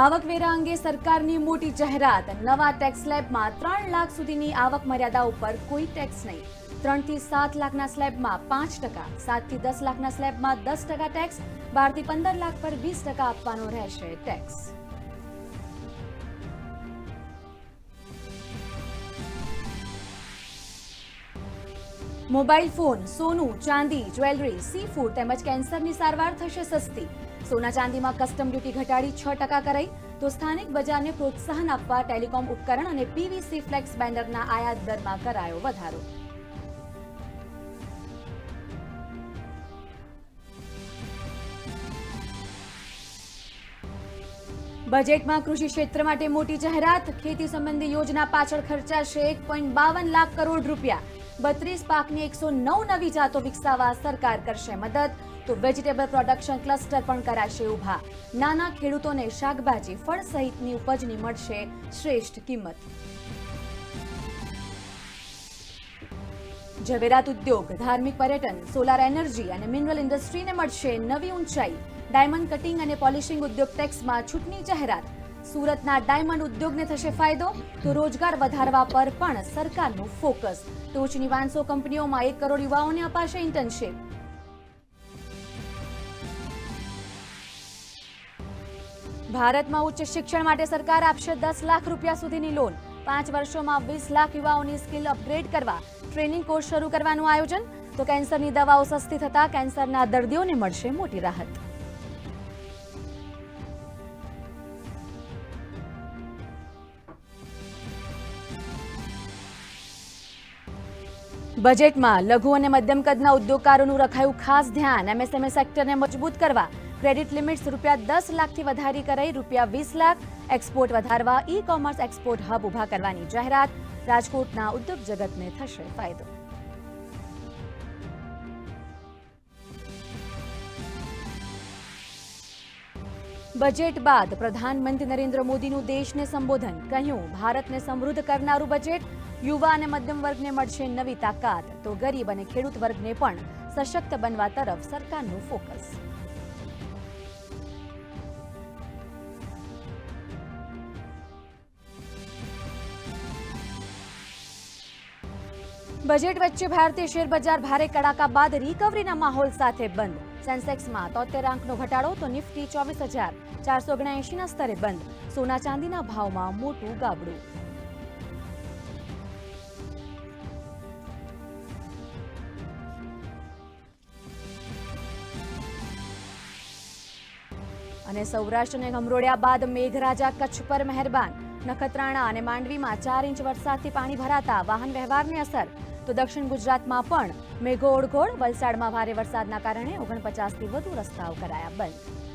આવકવેરા અંગે સરકારની મોટી જાહેરાત. નવા ટેક્સ સ્લેબમાં ત્રણ લાખ સુધીની આવક મર્યાદા ઉપર કોઈ ટેક્સ નહીં. ત્રણથી સાત લાખના સ્લેબમાં પાંચ ટકા, સાતથી દસ લાખના સ્લેબમાં દસ ટકા ટેક્સ બારથી પંદર લાખ પર વીસ ટકા આપવાનો રહેશે ટેક્સ મોબાઈલ ફોન, સોનું, ચાંદી, જ્વેલરી, સી ફૂડ તેમજ કેન્સરની સારવાર થશે સસ્તી. સોના ચાંદીમાં કસ્ટમ ડ્યુટી ઘટાડી છ ટકા કરાઈ, તો સ્થાનિક બજારને પ્રોત્સાહન આપવા ટેલિકોમ ઉપકરણ અને પીવીસી ફ્લેક્સ બેન્ડરના આયાત દરમાં કરાયો વધારો. બજેટમાં કૃષિ ક્ષેત્ર માટે મોટી જાહેરાત, ખેતી સંબંધી યોજના પાછળ ખર્ચાશે એક લાખ કરોડ રૂપિયા. બત્રીસ પાકની એકસો નવ નવી જાતો વિકસાવવા સરકાર કરશે મદદ. તો વેજીટેબલ પ્રોડક્શન ક્લસ્ટર પણ કરાશે ઊભા. નાના ખેડૂતોને શાકભાજી, ફળ સહિતની ઉપજની મળશે શ્રેષ્ઠ કિંમત. ઝવેરાત ઉદ્યોગ, ધાર્મિક પર્યટન સોલાર એનર્જી અને મિનરલ ઇન્ડસ્ટ્રીને મળશે નવી ઊંચાઈ. ડાયમંડ કટિંગ અને પોલિશિંગ ઉદ્યોગ ટેક્સમાં છૂટની જાહેરાત. સુરતના ડાયમંડ ઉદ્યોગને થશે ફાયદો, તો રોજગાર વધારવા પર પણ સરકારનું ફોકસ. ટોચની વાંસો કંપનીઓમાં એક કરોડ યુવાઓને અપાશે ઇન્ટર્નશીપ. ભારતમાં ઉચ્ચ શિક્ષણ માટે સરકાર આપશે દસ લાખ રૂપિયા સુધીની લોન. પાંચ વર્ષોમાં વીસ લાખ યુવાઓની સ્કિલ અપગ્રેડ કરવા ટ્રેનિંગ કોર્સ શરૂ કરવાનું આયોજન. તો કેન્સરની દવાઓ સસ્તી થતા કેન્સરના દર્દીઓને મળશે મોટી રાહત. બજેટમાં લઘુ અને મધ્યમ કદના ઉદ્યોગકારોનું રખાયું ખાસ ધ્યાન. એમએસએમઈ સેક્ટરને મજબૂત કરવા ક્રેડિટ લિમિટ્સ રૂપિયા દસ લાખથી વધારી કરાઈ, રૂપિયા વીસ લાખ એક્સપોર્ટ વધારવા ઈ કોમર્સ એક્સપોર્ટ હબ ઊભા કરવાની જાહેરાત. રાજકોટના ઉદ્યોગ જગતને થશે ફાયદો. બજેટ બાદ પ્રધાનમંત્રી નરેન્દ્ર મોદીનું દેશને સંબોધન. કહ્યું, ભારતને સમૃદ્ધ કરનારું બજેટ યુવા અને મધ્યમ વર્ગને મળશે નવી તાકાત. તો ગરીબ અને ખેડૂત વર્ગને પણ સશક્ત બનવા તરફ સરકારનું ફોકસ. બજેટ વચ્ચે ભારતીય શેરબજાર ભારે કડાકા બાદ રિકવરીના માહોલ સાથે બંધ. સેન્સેક્સમાં તોતેર આંકનો ઘટાડો, તો નિફ્ટી ચોવીસ હજાર ચારસો ઓગણએંશીના સ્તરે બંધ. સોના ચાંદીના ભાવમાં મોટું ગાબડું. અને સૌરાષ્ટ્રને ગમરોળ્યા બાદ મેઘરાજા કચ્છ પર મહેરબાન. નખત્રાણા અને માંડવીમાં ચાર ઇંચ વરસાદથી પાણી ભરાતા વાહન વ્યવહારને અસર. તો દક્ષિણ ગુજરાતમાં પણ મેઘો ઓળઘોળ, વલસાડમાં ભારે વરસાદના કારણે ઓગણપચાસથી વધુ રસ્તાઓ કરાયા બંધ.